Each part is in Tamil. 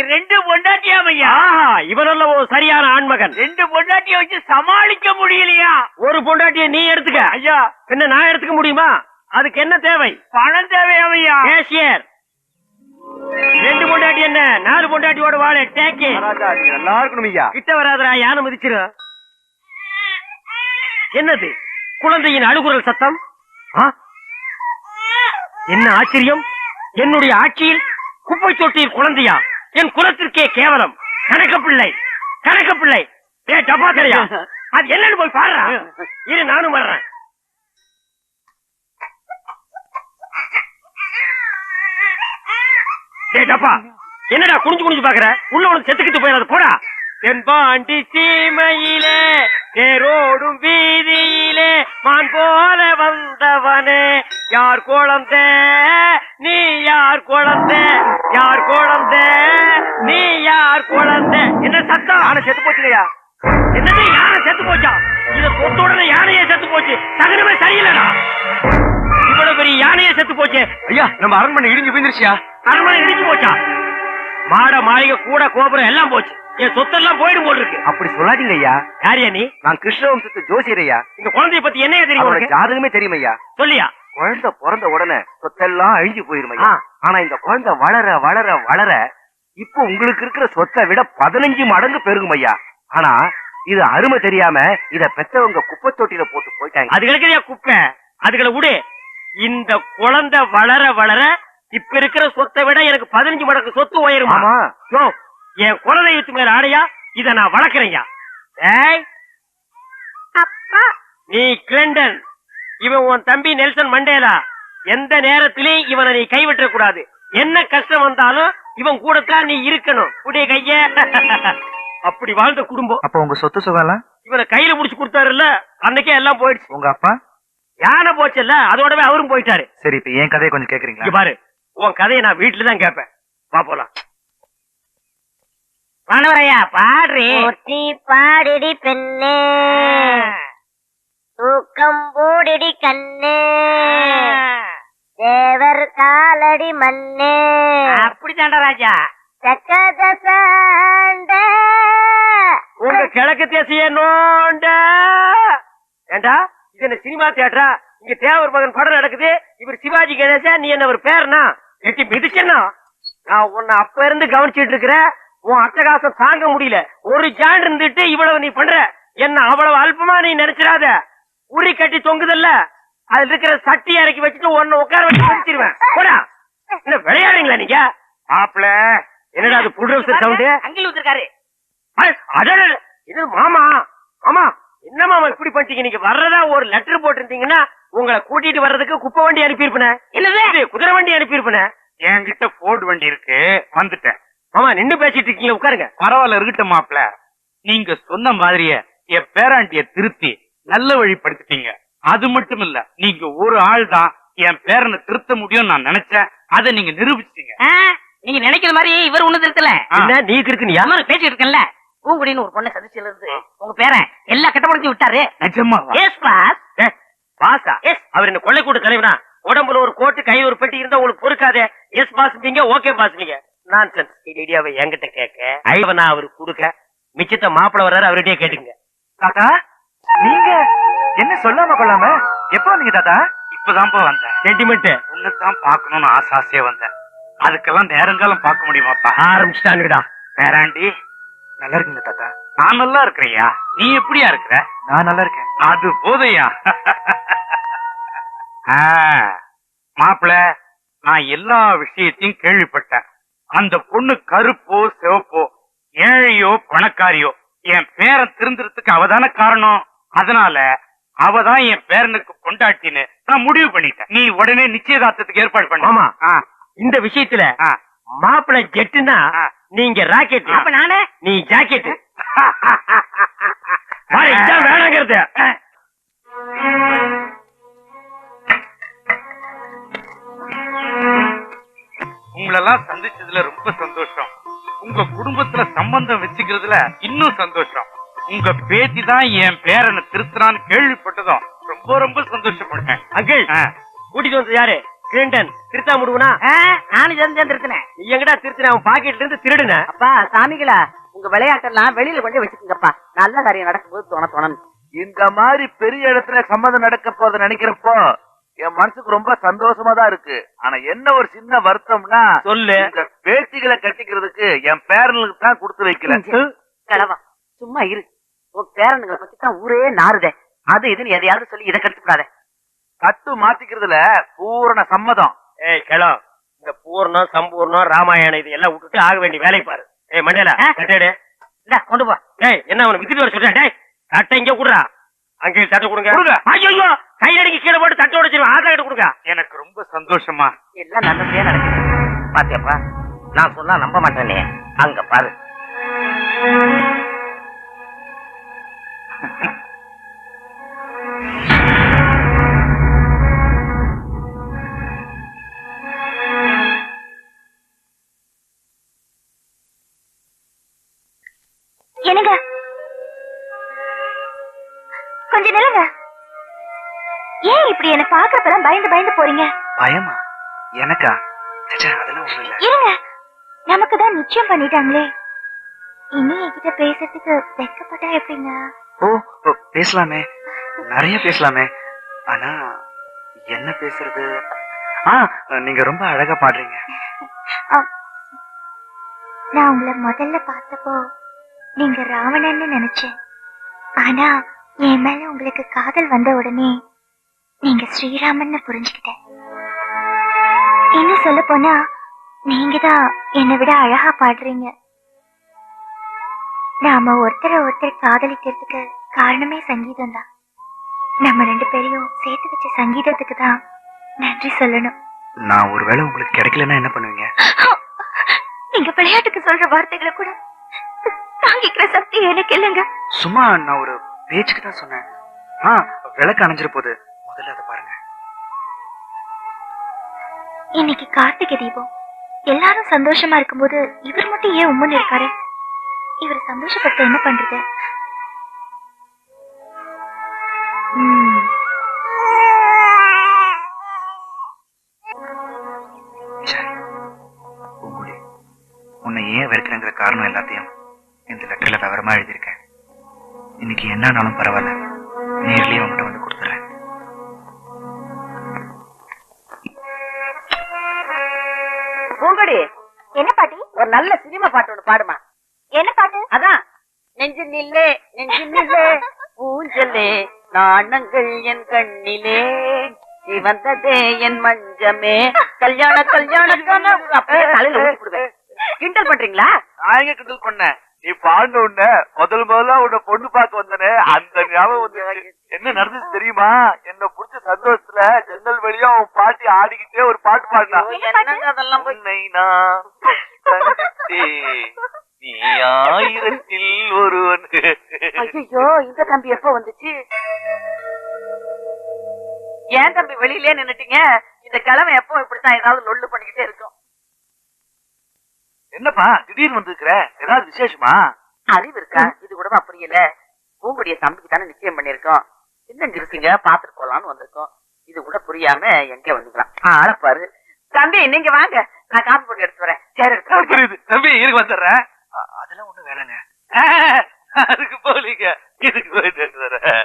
இவனுக்கு ரெண்டு பொண்டாட்டியாம் ஐயா இவனல்ல ஒரு சரியான ஆண்மகன். ரெண்டு பொண்டாட்டிய வச்சு சமாளிக்க முடியலையா? ஒரு பொண்டாட்டிய நீ எடுத்துக்க. ஐயா. என்ன நான் எடுத்துக்க முடியுமா? அதுக்கு என்ன தேவை? பணம் தேவையாம் ஐயா கேஷியர். ரெண்டு பொண்டாட்டி என்ன? நாலு பொண்டாட்டியோட வாழ டேக்கி நல்லா இருக்கணும் ஐயா. கிட்ட வராதரா யானை மிதிச்சிரும் என்னது? குழந்தையின் அழுகுரல் சத்தம்? என்ன ஆச்சரியம்? என்னுடைய ஆட்சியில் குப்பை தொட்டியில் குழந்தையா? என் குலத்திற்கே கேவலம். கணக்க பிள்ளை கணக்க பிள்ளை. ஏ டப்பா தெரியா? அது என்னன்னு போய் பாடுறா இரு நானும் வர்றேன். டேய் டப்பா என்னடா குனிஞ்சு குனிஞ்சு பாக்குற? உள்ள உனக்கு செத்துக்கிட்டு போயிடாது போடா. தென்பாண்டி சீமையிலே தேரோடும் வீதியிலே மான் போல வந்தவனே. யார் குழந்தை நீ யார் குழந்தை? யார் குழந்தை? நீ யார் குழந்தை? என்ன சத்தம்? ஆனா செத்து போச்சுங்கய்யா. என்னது? யானை செத்து போச்சா? இத தொட்ட உடனே யானையே செத்து போச்சு. சகனமே சரியில்லடா. இவ்வளவு பெரிய யானையே செத்து போச்சு. ஐயா நம்ம அரண்மனை இடிஞ்சு போயிருந்துருச்சியா அரண்மனை இடிஞ்சு போச்சா? மாட மாளிகை கூட கோபுரம் எல்லாம் போச்சு. என் சொத்தெல்லாம் போயிடும் போல் இருக்கு அப்படி சொல்லாதீங்க ஐயா யாரியா நீ? நான் கிருஷ்ணவம்சத்து ஜோசியர் ஐயா. இந்த குழந்தைய பத்தி என்னையா தெரியும்? ஜாதகமே தெரியும் ஐயா சொல்லியா? குழந்தை பிறந்த உடனே சொத்தெல்லாம் அழிஞ்சு போயிரும் ஐயா. ஆ. ஆனா இந்த குழந்தை வளர வளர வளர இப்போ உங்களுக்கு இருக்கிற சொத்தை விட பதினஞ்சு மடங்கு பெருகும் ஐயா. ஆனா இது அருமை தெரியாம இத பெத்தவங்க குப்பை தொட்டியில போட்டு போயிட்டாங்க. அதுகளுக்கு குப்பை? அதுகளை விடு. இந்த குழந்தை வளர வளர இப்ப இருக்கிற சொத்தை விட எனக்கு பதினஞ்சு மடங்கு சொத்து உயருமா? என் குலதெய்வத்து மேல ஆடையா இத நான் வளர்க்கறேன்யா ஏய். நீ கிளண்டன். இவன் உன் தம்பி நெல்சன் மண்டேலா. எந்த நேரத்திலையும் இவனை நீ கைவிட்ட கூடாது என்ன கஷ்டம் வந்தாலும் இவன் கூடத்தான் நீ இருக்கணும். புடிய கைய. அப்படி வாழ்ந்த குடும்பம். அப்ப உங்க சொத்து சுகம் எல்லாம் இவனை கையில புடிச்சு கொடுத்தாருல்ல அன்னைக்கே எல்லாம் போயிடுச்சு. உங்க அப்பா? யானை போச்சுல்ல அதோடவே அவரும் போயிட்டாரு. சரி இப்ப என் கதையை கொஞ்சம் இங்க கேக்குறீங்களா பாரு உன் கதையை நான் வீட்டுல தான் கேட்பேன். வா போலாம். மனவரையா பாடுறி. பாடிடி பெண்ணே. தூக்கம் போடிடி கண்ணே. தேவர் காலடி மண்ணே. அப்படித்தாண்டா ராஜா. சக்கதசாண்ட உங்க கிழக்கு தேசிய நோண்ட. ஏண்டா இது என்ன சினிமா தியேட்டரா? இங்க தேவர் மகன் படம் நடக்குது. இவர் சிவாஜி கணேசா நீ என்ன ஒரு பேர்னா எட்டி மிதிச்சனா நான் உன்னை அப்ப இருந்து கவனிச்சிட்டு இருக்கிறேன். உன் அட்டகாசம் தாங்க முடியல. ஒரு ஜான் இருந்துட்டு இவ்வளவு நீ பண்ற. என்ன அவ்வளவு அல்பமா நீ நினைச்சிடாத. உரி கட்டி தொங்குதல்ல? அதுல இருக்கிற சட்டி இறக்கி வச்சுட்டு உன்னை உட்கார வச்சு மிதிச்சிருவேன் போடா. என்ன விளையாடுறீங்களா நீங்க? மாப்பிள என்னடா அது புல்ரவுசர் சவுண்டு? அங்கில் ஊத்திருக்காரு அடடட, இது மாமா மாமா என்ன மாமா இப்படி பண்ணிட்டீங்க? நீங்க வர்றதா ஒரு லெட்டர் போட்டிருந்தீங்கன்னா உங்களை கூட்டிட்டு வர்றதுக்கு குப்பை வண்டி அனுப்பியிருப்பேன். என்னது? இது குதிரை வண்டி அனுப்பியிருப்பேன். என்கிட்ட போர்டு வண்டி இருக்கு. வந்துட்டேன். மாமா நின்னு பேசிட்டு இருக்கீங்க உட்காருங்க. பரவாயில்ல இருக்கட்டும் மாப்ள நீங்க சொன்ன மாதிரியே என் பேராண்டிய திருத்தி நல்ல வழிப்படுத்திட்டீங்க. அது மட்டும் இல்ல நீங்க ஒரு ஆள் தான் என் பேரனை திருத்த முடியும்னு நான் நினைச்சேன். அதை நீங்க நிரூபிச்சீங்க ஆ, நீங்க நினைக்கிற மாதிரி இவர் ஒண்ணு திருத்தல. என்ன நீ அம்மா பேசிட்டு இருக்கேன்ல. பூங்குடின்னு ஒரு பொண்ணை சந்திச்சுல இருந்து உங்க பேரன் எல்லா கட்டப்படுத்தி விட்டாரு. நிஜமாவா எஸ் பாஸ் பாசா. எஸ் அவர் என்ன கொள்ளை கூட்டு தலைவனா? உடம்புல ஒரு கோட்டு கை ஒரு பெட்டி இருந்தா உங்களுக்கு பொறுக்காதே. எஸ் பாஸ் நீங்க ஓகே பாஸ் நீங்க நான் சென்ஸ் ஐடியாவை என்கிட்ட கேட்க. ஐவ நான் அவருக்கு கொடுக்க. மிச்சத்தை மாப்பிள வர்றாரு அவர்கிட்டயே கேட்டுங்க தாத்தா? நீங்க என்ன சொல்லாம கொள்ளாம? எப்போ வந்தீங்க தாத்தா? இப்பதான்ப்பா வந்தேன். சென்டிமெண்ட் உன்னைத்தான் பார்க்கணும்னு ஆசை ஆசையா வந்தேன். அதுக்கெல்லாம் நேரங்காலம் பார்க்க முடியுமாப்பா ஆரம்பிச்சுட்டானுடா பேராண்டி நல்லா இருக்கீங்க தாத்தா? நான் நல்லா இருக்கிறையா நீ எப்படியா இருக்கிற? நான் நல்லா இருக்கேன். அது போதையா? மாப்பிள நான் எல்லா விஷயத்தையும் கேள்விப்பட்டேன். அந்த பொண்ணு கருப்போ சிவப்போ ஏழையோ பணக்காரியோ என் பேரன் திருந்துறதுக்கு அவதான காரணம்? அதனால அவதான் என் பேரனுக்கு கொண்டாட்டின்னு நான் முடிவு பண்ணிட்டேன். நீ உடனே நிச்சயதார்த்தத்துக்கு ஏற்பாடு பண்ண. மாமா. ஆ, இந்த விஷயத்துல ஆ. மாப்பிளை ஜெட்டுனா. நீங்க ராக்கெட். அப்ப நானு? நீ ஜாக்கெட். வேணாங்கிறது. உங்களெல்லாம் சந்திச்சதுல ரொம்ப சந்தோஷம். உங்க குடும்பத்துல சம்பந்தம் வச்சுக்கிறதுல இன்னும் சந்தோஷம். உங்க பேத்தி தான் என் பேரனை திருத்துறான்னு கேள்விப்பட்டதும் ரொம்ப ரொம்ப சந்தோஷப்பட்டேன். ஆ, கூட்டிட்டு வந்தது யாரு? கிளின்டன் திருத்தா முடுவனா? நானும் சேர்ந்து திருத்தினேன். நீ எங்கடா திருத்தின? அவன் பாக்கெட்ல இருந்து திருடுன. அப்பா சாமிகளா உங்க விளையாட்டெல்லாம் வெளியில கொண்டு வச்சுக்கோங்கப்பா. நல்ல காரியம் நடக்கும்போது தோண தோணும் இந்த மாதிரி பெரிய இடத்துல சம்மதம் நடக்க போத நினைக்கிறப்போ என் மனசுக்கு ரொம்ப சந்தோஷமா தான் இருக்கு. ஆனா என்ன ஒரு சின்ன வருத்தம்னா சொல்லு. இந்த பேத்திகளை கட்டிக்கிறதுக்கு என் பேரனுக்கு தான் கொடுத்து வைக்கல. சும்மா இரு. உன் பேரனுங்களை பத்தி தான் ஊரே நாறுதே. அது இதுன்னு எதையாவது சொல்லி இதை கட்டுக்கூடாத கட்டு மாத்திக்கிறதுல பூரண சம்மதம். ஏய் கிளம். இந்த பூர்ணம் சம்பூர்ணம் ராமாயணம் இது எல்லாம் விட்டுட்டு ஆக வேண்டிய வேலையை பாரு. ஏய் மண்டேலா? கட்டேடு இந்த கொண்டு போ. ஏய் என்ன அவனை வித்துட்டு வர சொல்றேன்? டேய் தட்டை இங்க குடுறா. அங்கே தட்டை கொடுங்க. கொடுங்க. ஐயோ கையில அடிக்க கீழே போட்டு தட்டை உடைச்சிருவேன் ஆதா கிட்ட கொடுங்க. எனக்கு ரொம்ப சந்தோஷமா. எல்லாம் நல்லபடியா நடக்குது. பாத்தியாப்பா நான் சொன்னா நம்ப மாட்டேனே. அங்க பாரு. கொஞ்ச நிலங்க ஏன் இப்படி என்ன பாக்குறப்பதான் பயந்து பயந்து போறீங்க? பயமா? எனக்கா? அதெல்லாம் ஒண்ணும் இல்ல. இருங்க. நமக்கு தான் நிச்சயம் பண்ணிட்டாங்களே. இனி என்கிட்ட பேசுறதுக்கு வெக்கப்பட்டா எப்படிங்க? ஓ, பேசலாமே. நிறைய பேசலாமே. ஆனா என்ன பேசுறது? ஆ நீங்க ரொம்ப அழகா பாடுறீங்க. நான் உங்களை முதல்ல பார்த்தப்போ நீங்க ராவணன்னு நினைச்சேன். ஆனா என் மேல உங்களுக்கு காதல் வந்த உடனே நீங்க ஸ்ரீராமன்னு புரிஞ்சுக்கிட்டேன். இன்னும் சொல்ல போனா நீங்க தான் என்னை விட அழகா பாடுறீங்க. நாம ஒருத்தரை ஒருத்தர் காதலிக்கிறதுக்கு காரணமே சங்கீதம் தான். நம்ம ரெண்டு பேரையும் சேர்த்து வச்ச சங்கீதத்துக்கு தான் நன்றி சொல்லணும். நான் ஒருவேளை உங்களுக்கு கிடைக்கலன்னா என்ன பண்ணுவீங்க? நீங்க விளையாட்டுக்கு சொல்ற வார்த்தைகளை கூட தாங்கிக்கிற சக்தி எனக்கு இல்லைங்க. சும்மா நான் ஒரு பேச்சுக்கு தான் சொன்னேன். ஆ விளக்கு அணைஞ்சிரு போகுது முதல்ல அதை பாருங்க. இன்னைக்கு கார்த்திகை தீபம். எல்லாரும் சந்தோஷமா இருக்கும்போது இவர் மட்டும் ஏன் உம்முன்னு இருக்காரு? இவர் சந்தோஷப்படுத்த என்ன பண்றது? உன்னை ஏன் வெறுக்கிறேங்கிற காரணம் எல்லாத்தையும் இந்த லெட்டர்ல விவரமா எழுதியிருக்கேன். இன்னைக்கு என்னன்னாலும் பரவாயில்ல. நேர்லயே உங்ககிட்ட வந்து கொடுத்துறேன். பூங்கொடி என்ன பாட்டி? ஒரு நல்ல சினிமா பாட்டு ஒண்ணு பாடுமா. என்ன பாட்டு? அதான். நெஞ்சு நில்லே நெஞ்சு நில்லே பூஞ்சலே நாணங்கள் என் கண்ணிலே சிவந்ததே என் மஞ்சமே. கல்யாண கல்யாண விடுவேன் கிண்டல் பண்றீங்களா? நான் எங்க கிண்டல் பண்ணேன்? நீ பாடின உடனே முதல் முதல்ல உன்னை பொண்ணு பார்க்க வந்தனே அந்த ஞாபகம் வந்து என்ன நடந்துச்சு தெரியுமா? என்ன புடிச்ச சந்தோஷத்துல ஜன்னல் வழியா உன் பாட்டி ஆடிக்கிட்டே ஒரு பாட்டு பாடினா. என்னங்க அதெல்லாம் உன்னை. நீ ஆயிரத்தில் ஒருவன். ஐயோ இந்த தம்பி எப்ப வந்துச்சு? ஏன் தம்பி வெளியிலே நின்னுட்டீங்க? இந்த கிழமை எப்போ இப்படித்தான் ஏதாவது லொள்ளு பண்ணிக்கிட்டே இருக்கும்? என்னப்பா? திடீர்னு வந்திருக்கிற? ஏதாவது விசேஷமா? அறிவு இருக்கா? இது கூட இல்ல பூங்குடிய தம்பிக்கு தானே நிச்சயம் பண்ணிருக்கோம் சின்னங்க இருக்குங்க? பாத்துட்டு போலாம்னு வந்திருக்கோம். இது கூட புரியாம எங்க வந்துக்கலாம். ஆள பாரு. தம்பி நீங்க வாங்க. நான் காப்பி போட்டு எடுத்து வரேன். சரி எடுத்து. புரியுது. தம்பி இருக்கு வந்துடுறேன். அதெல்லாம் ஒண்ணு வேணாங்க. அதுக்கு போலீங்க. இதுக்கு போயிட்டு எடுத்து வரேன்.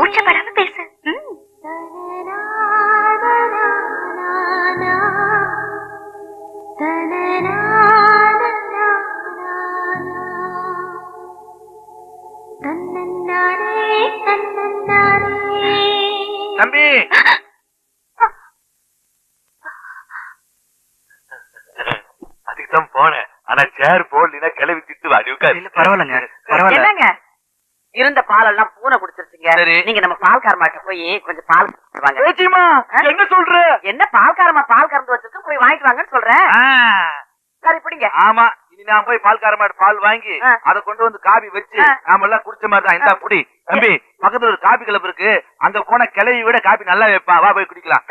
கூச்சப்படாம பேசு. தம்பி. அதுக்கு தான் போனேன். ஆனா சேர் போடலினா கிளவி திட்டு வாடி உட்காரு. பரவாயில்லங்க. என்னங்க? இருந்த பாலெல்லாம் பூனை குடிச்சிருச்சுங்க சரி. நீங்க நம்ம பால்காரமாட்ட போய் கொஞ்சம் பால் வாங்க. என்ன சொல்ற? என்ன பால்காரமா பால் கறந்து வச்சிருக்கு போய் வாங்கிட்டு வாங்கன்னு சொல்றேன் சரி பிடிங்க. ஆமா இனி நான் போய் பால்கார மாடு பால் வாங்கி. அத கொண்டு வந்து காபி வச்சு. நாம எல்லாம் குடிச்ச மாதிரி தான். இந்தா குடி. தம்பி பக்கத்துல ஒரு காபி கிளப் இருக்கு. அங்க போன கிளவி விட காபி நல்லா வைப்பான் வா போய் குடிக்கலாம்.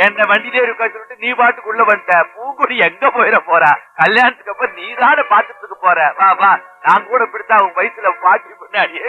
என்ன வண்டியிலே இருக்க சொல்லிட்டு நீ பாட்டுக்குள்ள வந்துட்ட. பூங்குடி எங்க போயிட போறா? கல்யாணத்துக்கு அப்புறம் நீ தானே பாத்துட்டு போற. வா வா. நான் கூட பிடித்தா உன் வயசுல பாட்டி முன்னாடியே